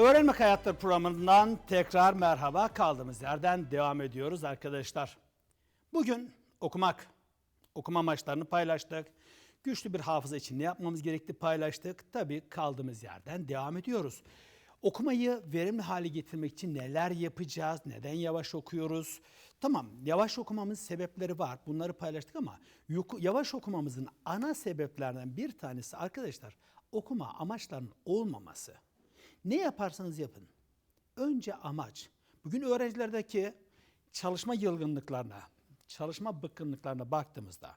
Öğrenmek Hayatları programından tekrar merhaba. Kaldığımız yerden devam ediyoruz arkadaşlar. Bugün okumak, okuma amaçlarını paylaştık. Güçlü bir hafıza için ne yapmamız gerektiği paylaştık. Tabii kaldığımız yerden devam ediyoruz. Okumayı verimli hale getirmek için neler yapacağız? Neden yavaş okuyoruz? Tamam, yavaş okumamın sebepleri var. Bunları paylaştık ama yavaş okumamızın ana sebeplerinden bir tanesi arkadaşlar okuma amaçlarının olmaması. Ne yaparsanız yapın. Önce amaç. Bugün öğrencilerdeki çalışma yılgınlıklarına, çalışma bıkkınlıklarına baktığımızda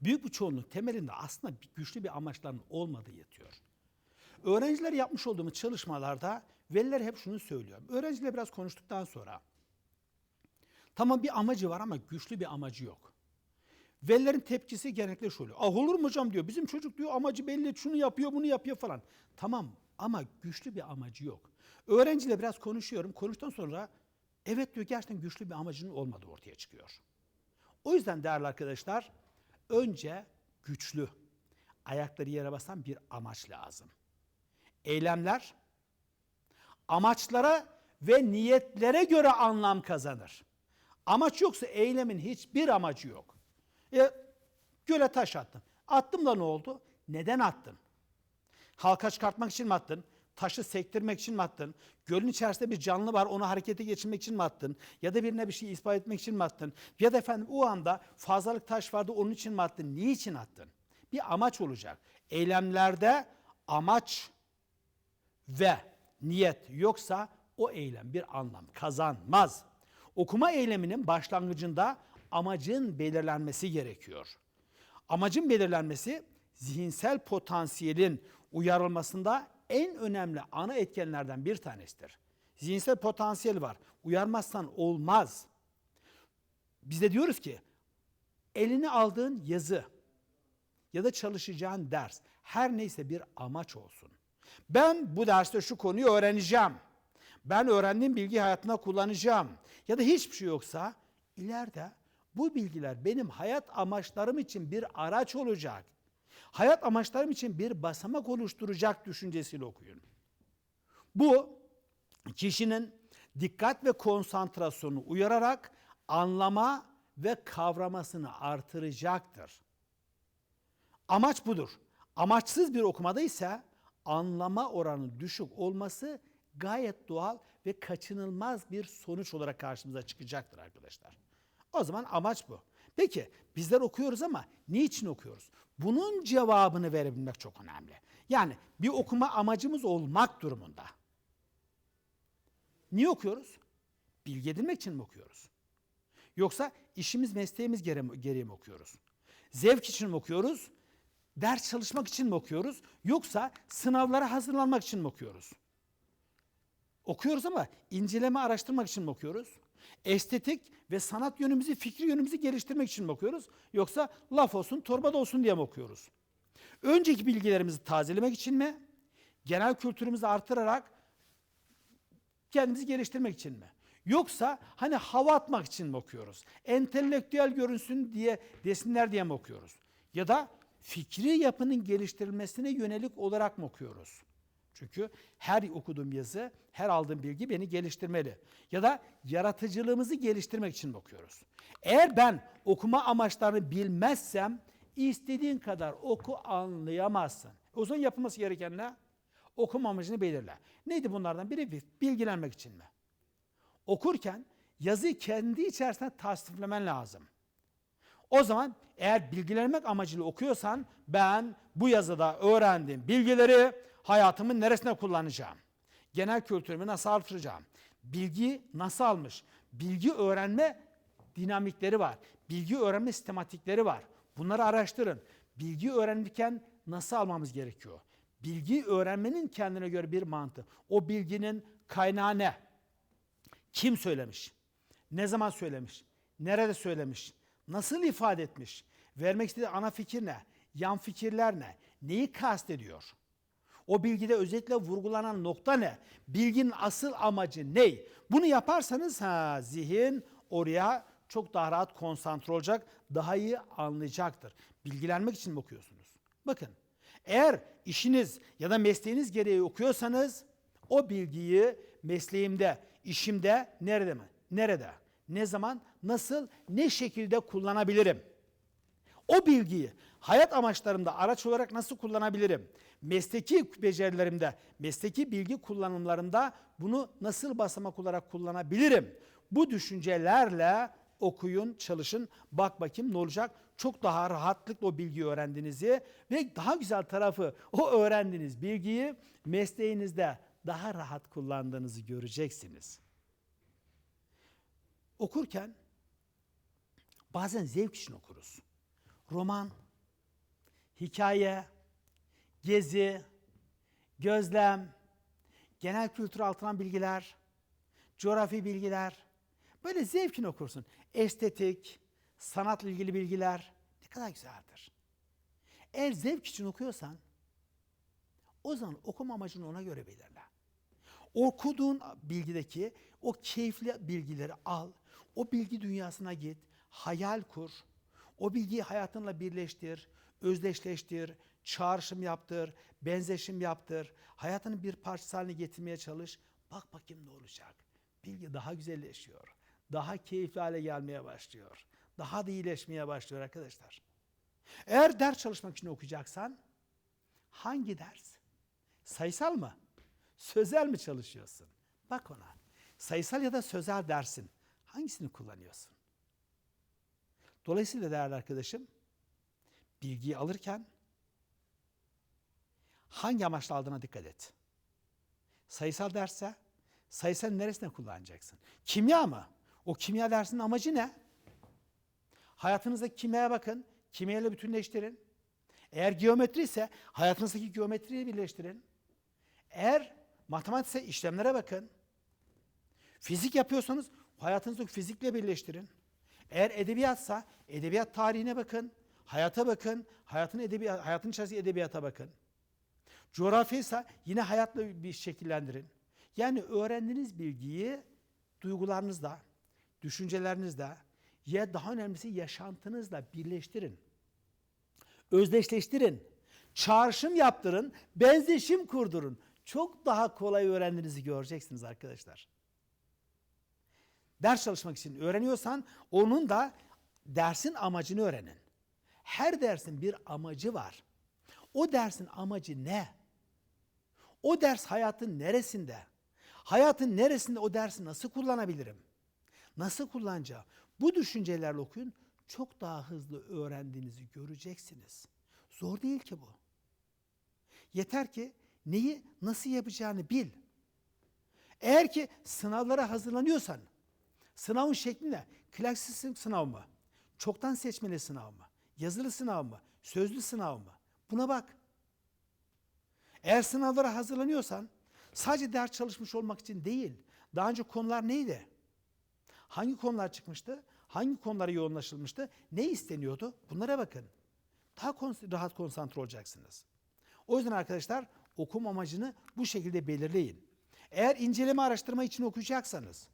büyük bir çoğunluk temelinde aslında güçlü bir amaçların olmadığı yatıyor. Öğrenciler yapmış olduğumuz çalışmalarda veliler hep şunu söylüyor. Öğrenciyle biraz konuştuktan sonra tamam bir amacı var ama güçlü bir amacı yok. Velilerin tepkisi genellikle şöyle. Ah olur mu hocam diyor. Bizim çocuk diyor amacı belli. Şunu yapıyor bunu yapıyor falan. Tamam ama güçlü bir amacı yok. Öğrenciyle biraz konuşuyorum. Konuştuktan sonra evet diyor gerçekten güçlü bir amacının olmadığı ortaya çıkıyor. O yüzden değerli arkadaşlar önce güçlü, ayakları yere basan bir amaç lazım. Eylemler amaçlara ve niyetlere göre anlam kazanır. Amaç yoksa eylemin hiçbir amacı yok. E, göle taş attın. Attım da ne oldu? Neden attın? Halka çıkartmak için mi attın? Taşı sektirmek için mi attın? Gölün içerisinde bir canlı var onu harekete geçirmek için mi attın? Ya da birine bir şey ispat etmek için mi attın? Ya da efendim o anda fazlalık taş vardı onun için mi attın? Niçin attın? Bir amaç olacak. Eylemlerde amaç ve niyet yoksa o eylem bir anlam kazanmaz. Okuma eyleminin başlangıcında amacın belirlenmesi gerekiyor. Amacın belirlenmesi zihinsel potansiyelin uyarılmasında en önemli ana etkenlerden bir tanesidir. Zihinsel potansiyel var. Uyarmazsan olmaz. Biz de diyoruz ki eline aldığın yazı ya da çalışacağın ders her neyse bir amaç olsun. Ben bu derste şu konuyu öğreneceğim. Ben öğrendiğim bilgi hayatına kullanacağım. Ya da hiçbir şey yoksa ileride bu bilgiler benim hayat amaçlarım için bir araç olacak. Hayat amaçlarım için bir basamak oluşturacak düşüncesiyle okuyun. Bu kişinin dikkat ve konsantrasyonu uyararak anlama ve kavramasını artıracaktır. Amaç budur. Amaçsız bir okumada ise anlama oranı düşük olması gayet doğal ve kaçınılmaz bir sonuç olarak karşımıza çıkacaktır arkadaşlar. O zaman amaç bu. Peki bizler okuyoruz ama niçin okuyoruz? Bunun cevabını verebilmek çok önemli. Yani bir okuma amacımız olmak durumunda. Niye okuyoruz? Bilgi edinmek için mi okuyoruz? Yoksa işimiz mesleğimiz gereği mi okuyoruz? Zevk için mi okuyoruz? Ders çalışmak için mi okuyoruz? Yoksa sınavlara hazırlanmak için mi okuyoruz? Okuyoruz ama inceleme araştırmak için mi okuyoruz? Estetik ve sanat yönümüzü, fikri yönümüzü geliştirmek için mi okuyoruz? Yoksa laf olsun, torbada olsun diye mi okuyoruz? Önceki bilgilerimizi tazelemek için mi? Genel kültürümüzü artırarak kendimizi geliştirmek için mi? Yoksa hani hava atmak için mi okuyoruz? Entelektüel görünsün diye desinler diye mi okuyoruz? Ya da fikri yapının geliştirilmesine yönelik olarak mı okuyoruz? Çünkü her okuduğum yazı, her aldığım bilgi beni geliştirmeli. Ya da yaratıcılığımızı geliştirmek için mi okuyoruz? Eğer ben okuma amaçlarını bilmezsem istediğin kadar oku anlayamazsın. O zaman yapılması gereken ne? Okuma amacını belirle. Neydi bunlardan biri? Bilgilenmek için mi? Okurken yazıyı kendi içerisinde tasniflemen lazım. O zaman eğer bilgilenmek amacıyla okuyorsan ben bu yazıda öğrendiğim bilgileri hayatımın neresine kullanacağım? Genel kültürümü nasıl artıracağım? Bilgi nasıl almış? Bilgi öğrenme dinamikleri var. Bilgi öğrenme sistematikleri var. Bunları araştırın. Bilgi öğrenirken nasıl almamız gerekiyor? Bilgi öğrenmenin kendine göre bir mantığı. O bilginin kaynağı ne? Kim söylemiş? Ne zaman söylemiş? Nerede söylemiş? Nasıl ifade etmiş? Vermek istediği ana fikir ne? Yan fikirler ne? Neyi kastediyor? O bilgide özellikle vurgulanan nokta ne? Bilginin asıl amacı ne? Bunu yaparsanız ha zihin oraya çok daha rahat konsantre olacak, daha iyi anlayacaktır. Bilgilenmek için mi okuyorsunuz? Bakın, eğer işiniz ya da mesleğiniz gereği okuyorsanız O bilgiyi mesleğimde, işimde nerede mi? Nerede? Ne zaman, nasıl, ne şekilde kullanabilirim? O bilgiyi hayat amaçlarımda araç olarak nasıl kullanabilirim? Mesleki becerilerimde, mesleki bilgi kullanımlarımda bunu nasıl basamak olarak kullanabilirim? Bu düşüncelerle okuyun, çalışın, bak bakayım ne olacak? Çok daha rahatlıkla o bilgiyi öğrendiğinizi ve daha güzel tarafı o öğrendiğiniz bilgiyi mesleğinizde daha rahat kullandığınızı göreceksiniz. Okurken bazen zevk için okuruz. Roman, hikaye, gezi, gözlem, genel kültür altından bilgiler, coğrafi bilgiler. Böyle zevkin okursun. Estetik, sanatla ilgili bilgiler ne kadar güzeldir. Eğer zevk için okuyorsan o zaman okuma amacını ona göre belirle. Okuduğun bilgideki o keyifli bilgileri al. O bilgi dünyasına git. Hayal kur. O bilgiyi hayatınla birleştir. Özdeşleştir. Çağrışım yaptır. Benzeşim yaptır. Hayatının bir parçası haline getirmeye çalış. Bak bakayım ne olacak. Bilgi daha güzelleşiyor. Daha keyifli hale gelmeye başlıyor. Daha da iyileşmeye başlıyor arkadaşlar. Eğer ders çalışmak için okuyacaksan hangi ders? Sayısal mı? Sözel mi çalışıyorsun? Bak ona. Sayısal ya da sözel dersin. Hangisini kullanıyorsun? Dolayısıyla değerli arkadaşım, bilgiyi alırken hangi amaçla aldığına dikkat et. Sayısal derse sayısal neresine kullanacaksın? Kimya mı? O kimya dersinin amacı ne? Hayatınızdaki kimyaya bakın. Kimyayla bütünleştirin. Eğer geometri ise hayatınızdaki geometriyi birleştirin. Eğer matematikse işlemlere bakın. Fizik yapıyorsanız hayatınızdaki fizikle birleştirin. Eğer edebiyatsa edebiyat tarihine bakın, hayata bakın, hayatın edebiyat hayatın içerisindeki edebiyata bakın. Coğrafyaysa yine hayatla bir şekillendirin. Yani öğrendiğiniz bilgiyi duygularınızla, düşüncelerinizle ya daha önemlisi yaşantınızla birleştirin. Özdeşleştirin. Çağrışım yaptırın, benzeşim kurdurun. Çok daha kolay öğrendiğinizi göreceksiniz arkadaşlar. Ders çalışmak için öğreniyorsan onun da dersin amacını öğrenin. Her dersin bir amacı var. O dersin amacı ne? O ders hayatın neresinde? Hayatın neresinde o dersi nasıl kullanabilirim? Nasıl kullanacağım? Bu düşüncelerle okuyun. Çok daha hızlı öğrendiğinizi göreceksiniz. Zor değil ki bu. Yeter ki neyi nasıl yapacağını bil. Eğer ki sınavlara hazırlanıyorsan, sınavın şekli ne? Klasik sınav mı? Çoktan seçmeli sınav mı? Yazılı sınav mı? Sözlü sınav mı? Buna bak. Eğer sınavlara hazırlanıyorsan sadece ders çalışmış olmak için değil. Daha önce konular neydi? Hangi konular çıkmıştı? Hangi konulara yoğunlaşılmıştı? Ne isteniyordu? Bunlara bakın. Daha kons- rahat konsantre olacaksınız. O yüzden arkadaşlar okum amacını bu şekilde belirleyin. Eğer inceleme araştırma için okuyacaksanız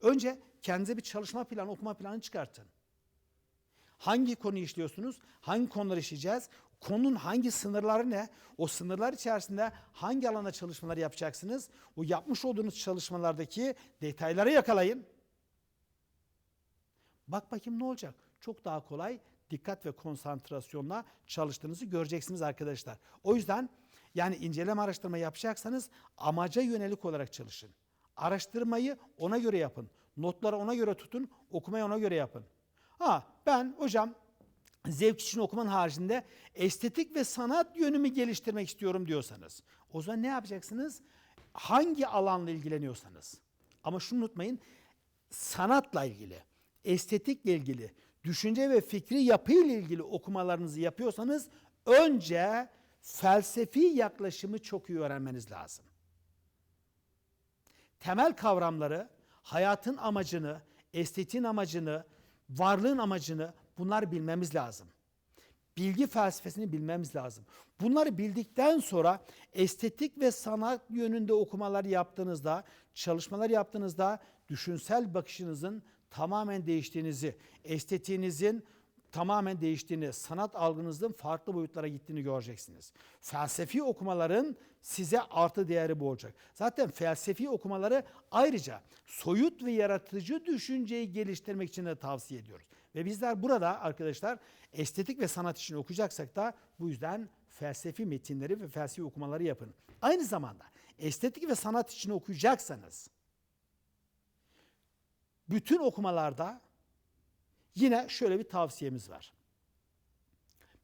önce kendinize bir çalışma planı, okuma planı çıkartın. Hangi konu işliyorsunuz? Hangi konuları işleyeceğiz? Konunun hangi sınırları ne? O sınırlar içerisinde hangi alanda çalışmalar yapacaksınız? O yapmış olduğunuz çalışmalardaki detayları yakalayın. Bak bakayım ne olacak? Çok daha kolay dikkat ve konsantrasyonla çalıştığınızı göreceksiniz arkadaşlar. O yüzden yani inceleme araştırma yapacaksanız amaca yönelik olarak çalışın. Araştırmayı ona göre yapın. Notları ona göre tutun, okumayı ona göre yapın. Ha ben hocam zevk için okumanın haricinde estetik ve sanat yönümü geliştirmek istiyorum diyorsanız o zaman ne yapacaksınız? Hangi alanla ilgileniyorsanız. Ama şunu unutmayın sanatla ilgili, estetikle ilgili, düşünce ve fikri yapıyla ilgili okumalarınızı yapıyorsanız önce felsefi yaklaşımı çok iyi öğrenmeniz lazım. Temel kavramları, hayatın amacını, estetiğin amacını, varlığın amacını bunları bilmemiz lazım. Bilgi felsefesini bilmemiz lazım. Bunları bildikten sonra estetik ve sanat yönünde okumalar yaptığınızda, çalışmalar yaptığınızda düşünsel bakışınızın tamamen değiştiğinizi, estetiğinizin tamamen değiştiğini, sanat algınızın farklı boyutlara gittiğini göreceksiniz. Felsefi okumaların size artı değeri bu olacak. Zaten felsefi okumaları ayrıca soyut ve yaratıcı düşünceyi geliştirmek için de tavsiye ediyoruz. Ve bizler burada arkadaşlar estetik ve sanat için okuyacaksak da bu yüzden felsefi metinleri ve felsefi okumaları yapın. Aynı zamanda estetik ve sanat için okuyacaksanız bütün okumalarda yine şöyle bir tavsiyemiz var.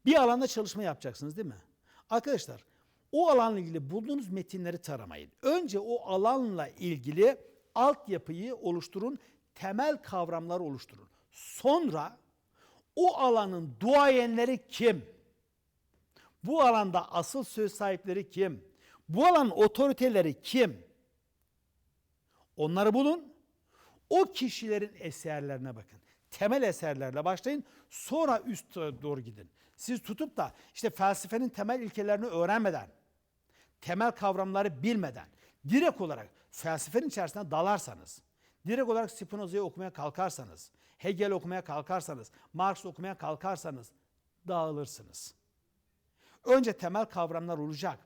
Bir alanda çalışma yapacaksınız değil mi? Arkadaşlar o alanla ilgili bulduğunuz metinleri taramayın. Önce o alanla ilgili altyapıyı oluşturun, temel kavramları oluşturun. Sonra o alanın duayenleri kim? Bu alanda asıl söz sahipleri kim? Bu alanın otoriteleri kim? Onları bulun. O kişilerin eserlerine bakın. Temel eserlerle başlayın. Sonra üst doğru gidin. Siz tutup da işte felsefenin temel ilkelerini öğrenmeden, temel kavramları bilmeden, direkt olarak felsefenin içerisine dalarsanız, direkt olarak Spinoza'yı okumaya kalkarsanız, Hegel okumaya kalkarsanız, Marx okumaya kalkarsanız dağılırsınız. Önce temel kavramlar olacak.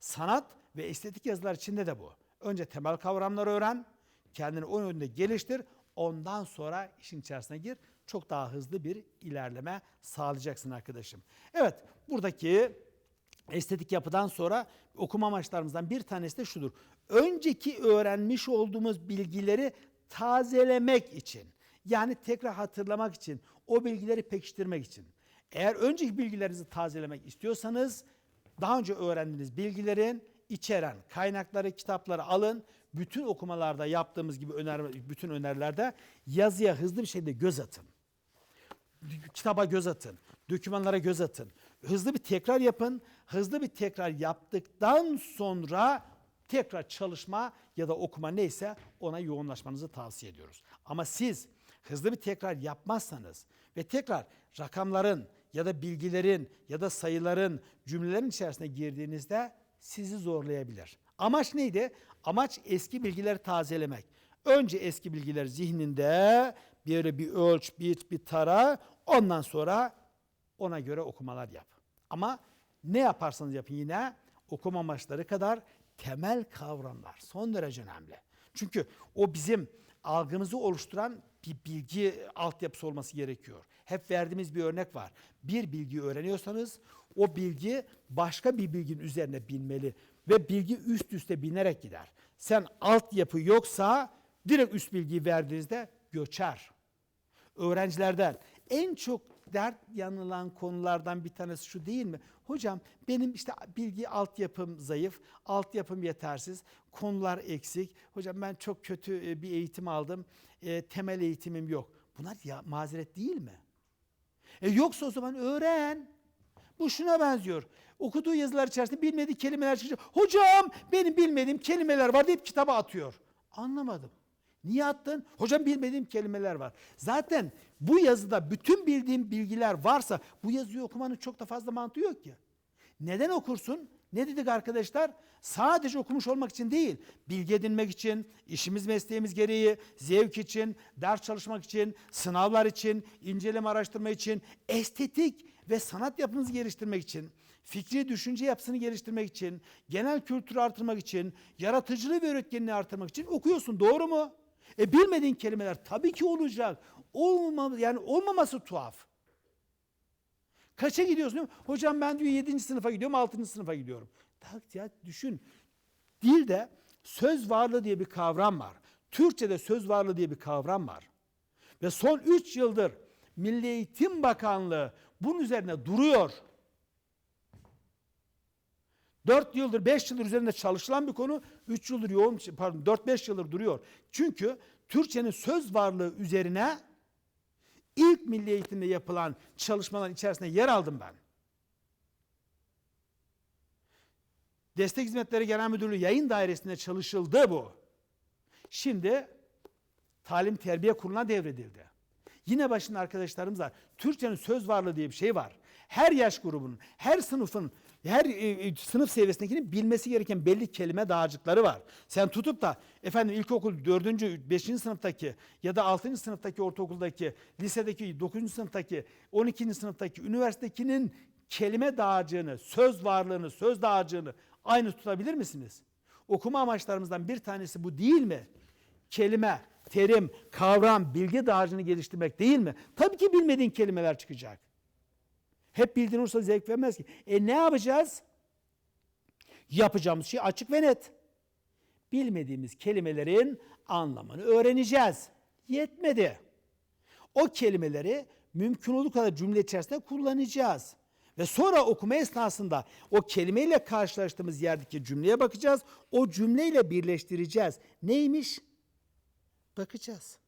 Sanat ve estetik yazılar içinde de bu. Önce temel kavramları öğren, kendini o yönde geliştir, ondan sonra işin içerisine gir. Çok daha hızlı bir ilerleme sağlayacaksın arkadaşım. Evet, buradaki estetik yapıdan sonra okuma amaçlarımızdan bir tanesi de şudur. Önceki öğrenmiş olduğumuz bilgileri tazelemek için, yani tekrar hatırlamak için, o bilgileri pekiştirmek için. Eğer önceki bilgilerinizi tazelemek istiyorsanız daha önce öğrendiğiniz bilgilerin içeren kaynakları, kitapları alın. Bütün okumalarda yaptığımız gibi öner, bütün önerilerde yazıya hızlı bir şekilde göz atın. Kitaba göz atın. Dokümanlara göz atın. Hızlı bir tekrar yapın. Hızlı bir tekrar yaptıktan sonra tekrar çalışma ya da okuma neyse ona yoğunlaşmanızı tavsiye ediyoruz. Ama siz hızlı bir tekrar yapmazsanız ve tekrar rakamların ya da bilgilerin ya da sayıların cümlelerin içerisine girdiğinizde sizi zorlayabilir. Amaç neydi? Amaç eski bilgileri tazelemek. Önce eski bilgiler zihninde bir bir ölç, bit, bir tara. Ondan sonra ona göre okumalar yap. Ama ne yaparsanız yapın yine okuma amaçları kadar temel kavramlar son derece önemli. Çünkü o bizim algımızı oluşturan bir bilgi altyapısı olması gerekiyor. Hep verdiğimiz bir örnek var. Bir bilgi öğreniyorsanız o bilgi başka bir bilginin üzerine binmeli ve bilgi üst üste binerek gider. Sen altyapı yoksa direkt üst bilgiyi verdiğinizde göçer. Öğrencilerden en çok dert yanılan konulardan bir tanesi şu değil mi? Hocam benim işte bilgi altyapım zayıf, altyapım yetersiz, konular eksik. Hocam ben çok kötü e, bir eğitim aldım, e, temel eğitimim yok. Bunlar ya, mazeret değil mi? E yoksa o zaman öğren. Bu şuna benziyor. Okuduğu yazılar içerisinde bilmediği kelimeler çıkacak. Hocam benim bilmediğim kelimeler var deyip kitaba atıyor. Anlamadım. Niye attın? Hocam bilmediğim kelimeler var. Zaten bu yazıda bütün bildiğim bilgiler varsa bu yazıyı okumanın çok da fazla mantığı yok ki. Neden okursun? Ne dedik arkadaşlar? Sadece okumuş olmak için değil, bilgi edinmek için, işimiz mesleğimiz gereği, zevk için, ders çalışmak için, sınavlar için, inceleme araştırma için, estetik ve sanat yapınızı geliştirmek için, fikri düşünce yapısını geliştirmek için, genel kültürü artırmak için, yaratıcılığı ve üretkenliği artırmak için okuyorsun. Doğru mu? E bilmediğin kelimeler tabii ki olacak. Olmam, yani olmaması tuhaf. Kaça gidiyorsun? Hocam ben diyor 7. sınıfa gidiyorum, 6. sınıfa gidiyorum. Tak ya düşün. Dilde söz varlığı diye bir kavram var. Türkçe'de söz varlığı diye bir kavram var. Ve son 3 yıldır Milli Eğitim Bakanlığı bunun üzerine duruyor. 4 yıldır, 5 yıldır üzerinde çalışılan bir konu, 3 yıldır yoğun, pardon 4-5 yıldır duruyor. Çünkü Türkçenin söz varlığı üzerine ilk milli eğitimde yapılan çalışmaların içerisinde yer aldım ben. Destek Hizmetleri Genel Müdürlüğü yayın dairesinde çalışıldı bu. Şimdi Talim Terbiye Kurulu'na devredildi. Yine başında arkadaşlarımız var. Türkçenin söz varlığı diye bir şey var. Her yaş grubunun, her sınıfın Her e, e, sınıf seviyesindekinin bilmesi gereken belli kelime dağarcıkları var. Sen tutup da efendim ilkokul 4. 5. sınıftaki ya da 6. sınıftaki ortaokuldaki, lisedeki 9. sınıftaki, 12. sınıftaki, üniversitedekinin kelime dağarcığını, söz varlığını, söz dağarcığını aynı tutabilir misiniz? Okuma amaçlarımızdan bir tanesi bu değil mi? Kelime, terim, kavram, bilgi dağarcığını geliştirmek değil mi? Tabii ki bilmediğin kelimeler çıkacak. Hep bildiğin olursa zevk vermez ki. E ne yapacağız? Yapacağımız şey açık ve net. Bilmediğimiz kelimelerin anlamını öğreneceğiz. Yetmedi. O kelimeleri mümkün olduğu kadar cümle içerisinde kullanacağız. Ve sonra okuma esnasında o kelimeyle karşılaştığımız yerdeki cümleye bakacağız. O cümleyle birleştireceğiz. Neymiş? Bakacağız.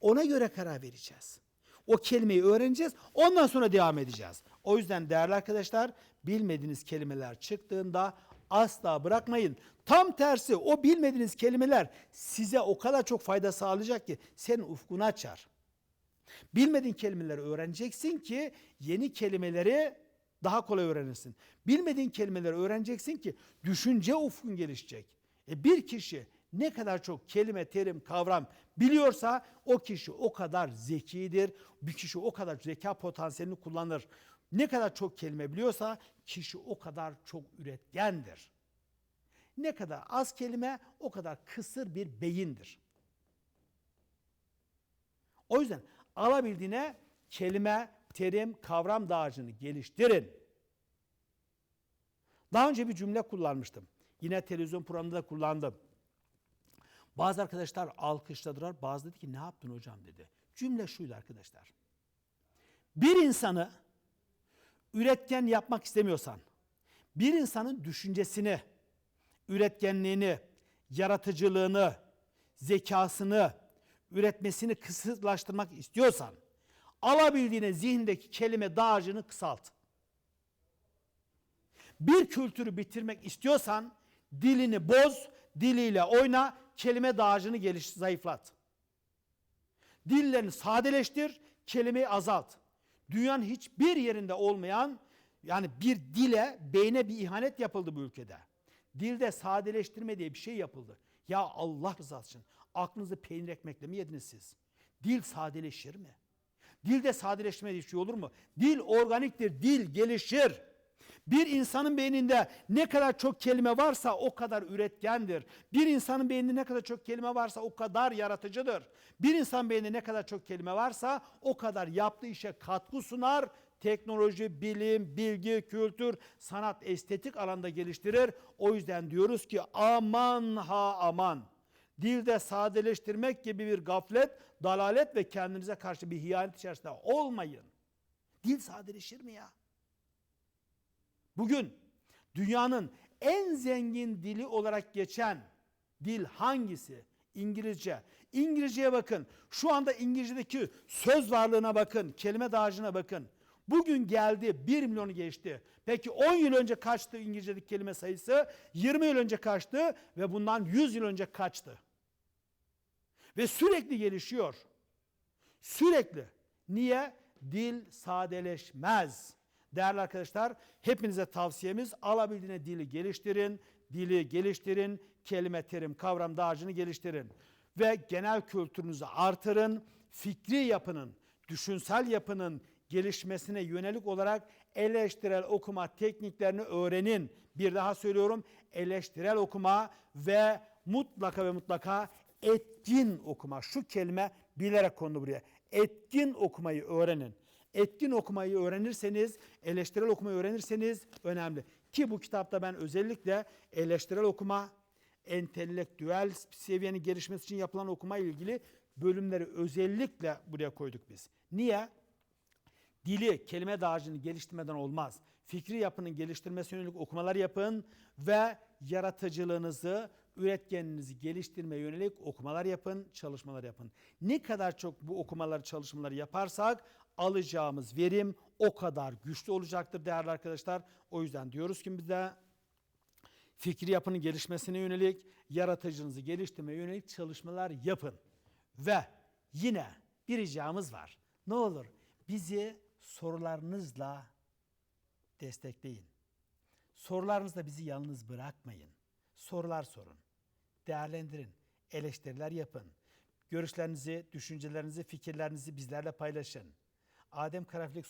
Ona göre karar vereceğiz. O kelimeyi öğreneceğiz. Ondan sonra devam edeceğiz. O yüzden değerli arkadaşlar bilmediğiniz kelimeler çıktığında asla bırakmayın. Tam tersi o bilmediğiniz kelimeler size o kadar çok fayda sağlayacak ki senin ufkunu açar. Bilmediğin kelimeleri öğreneceksin ki yeni kelimeleri daha kolay öğrenirsin. Bilmediğin kelimeleri öğreneceksin ki düşünce ufkun gelişecek. E bir kişi ne kadar çok kelime, terim, kavram biliyorsa o kişi o kadar zekidir. Bir kişi o kadar zeka potansiyelini kullanır. Ne kadar çok kelime biliyorsa kişi o kadar çok üretkendir. Ne kadar az kelime o kadar kısır bir beyindir. O yüzden alabildiğine kelime, terim, kavram dağarcığını geliştirin. Daha önce bir cümle kullanmıştım. Yine televizyon programında da kullandım. Bazı arkadaşlar alkışladılar. Bazı dedi ki ne yaptın hocam dedi. Cümle şuydu arkadaşlar. Bir insanı üretken yapmak istemiyorsan, bir insanın düşüncesini, üretkenliğini, yaratıcılığını, zekasını, üretmesini kısıtlaştırmak istiyorsan, alabildiğine zihindeki kelime dağarcığını kısalt. Bir kültürü bitirmek istiyorsan dilini boz, diliyle oyna, kelime dağarcığını geliş zayıflat. Dillerini sadeleştir, kelimeyi azalt. Dünyanın hiçbir yerinde olmayan yani bir dile, beyne bir ihanet yapıldı bu ülkede. Dilde sadeleştirme diye bir şey yapıldı. Ya Allah rızası için aklınızı peynir ekmekle mi yediniz siz? Dil sadeleşir mi? Dilde sadeleşme diye bir şey olur mu? Dil organiktir, dil gelişir. Bir insanın beyninde ne kadar çok kelime varsa o kadar üretkendir. Bir insanın beyninde ne kadar çok kelime varsa o kadar yaratıcıdır. Bir insan beyninde ne kadar çok kelime varsa o kadar yaptığı işe katkı sunar. Teknoloji, bilim, bilgi, kültür, sanat, estetik alanda geliştirir. O yüzden diyoruz ki aman ha aman. Dilde sadeleştirmek gibi bir gaflet, dalalet ve kendinize karşı bir hiyanet içerisinde olmayın. Dil sadeleşir mi ya? Bugün dünyanın en zengin dili olarak geçen dil hangisi? İngilizce. İngilizceye bakın. Şu anda İngilizce'deki söz varlığına bakın. Kelime dağarcığına bakın. Bugün geldi 1 milyonu geçti. Peki 10 yıl önce kaçtı İngilizce'deki kelime sayısı? 20 yıl önce kaçtı ve bundan 100 yıl önce kaçtı? Ve sürekli gelişiyor. Sürekli. Niye? Dil sadeleşmez. Değerli arkadaşlar, hepinize tavsiyemiz alabildiğine dili geliştirin, dili geliştirin, kelime, terim, kavram dağarcığını geliştirin. Ve genel kültürünüzü artırın, fikri yapının, düşünsel yapının gelişmesine yönelik olarak eleştirel okuma tekniklerini öğrenin. Bir daha söylüyorum, eleştirel okuma ve mutlaka ve mutlaka etkin okuma. Şu kelime bilerek kondu buraya. Etkin okumayı öğrenin etkin okumayı öğrenirseniz, eleştirel okumayı öğrenirseniz önemli. Ki bu kitapta ben özellikle eleştirel okuma, entelektüel seviyenin gelişmesi için yapılan okuma ile ilgili bölümleri özellikle buraya koyduk biz. Niye? Dili, kelime dağarcığını geliştirmeden olmaz. Fikri yapının geliştirmesi yönelik okumalar yapın ve yaratıcılığınızı, üretkenliğinizi geliştirmeye yönelik okumalar yapın, çalışmalar yapın. Ne kadar çok bu okumalar, çalışmaları yaparsak alacağımız verim o kadar güçlü olacaktır değerli arkadaşlar. O yüzden diyoruz ki bize fikri yapının gelişmesine yönelik, yaratıcınızı geliştirmeye yönelik çalışmalar yapın. Ve yine bir ricamız var. Ne olur bizi sorularınızla destekleyin. Sorularınızda bizi yalnız bırakmayın. Sorular sorun. Değerlendirin. Eleştiriler yapın. Görüşlerinizi, düşüncelerinizi, fikirlerinizi bizlerle paylaşın. Adem Karaflik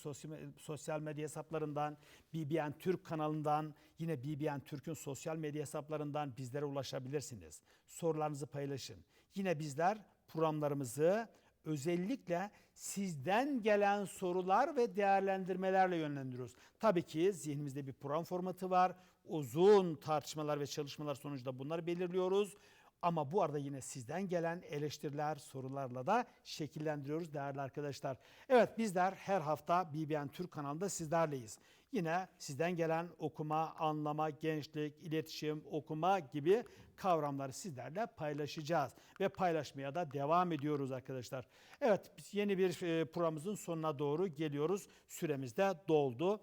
sosyal, medya hesaplarından, BBN Türk kanalından, yine BBN Türk'ün sosyal medya hesaplarından bizlere ulaşabilirsiniz. Sorularınızı paylaşın. Yine bizler programlarımızı özellikle sizden gelen sorular ve değerlendirmelerle yönlendiriyoruz. Tabii ki zihnimizde bir program formatı var. Uzun tartışmalar ve çalışmalar sonucunda bunları belirliyoruz. Ama bu arada yine sizden gelen eleştiriler, sorularla da şekillendiriyoruz değerli arkadaşlar. Evet bizler her hafta BBN Türk kanalında sizlerleyiz. Yine sizden gelen okuma, anlama, gençlik, iletişim, okuma gibi kavramları sizlerle paylaşacağız. Ve paylaşmaya da devam ediyoruz arkadaşlar. Evet yeni bir e, programımızın sonuna doğru geliyoruz. Süremiz de doldu.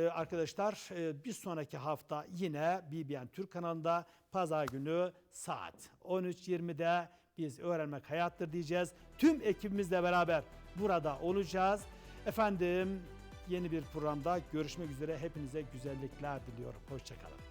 Ee, arkadaşlar e, bir sonraki hafta yine BBN Türk kanalında pazar günü saat 13.20'de biz öğrenmek hayattır diyeceğiz. Tüm ekibimizle beraber burada olacağız. Efendim yeni bir programda görüşmek üzere hepinize güzellikler diliyorum. Hoşçakalın.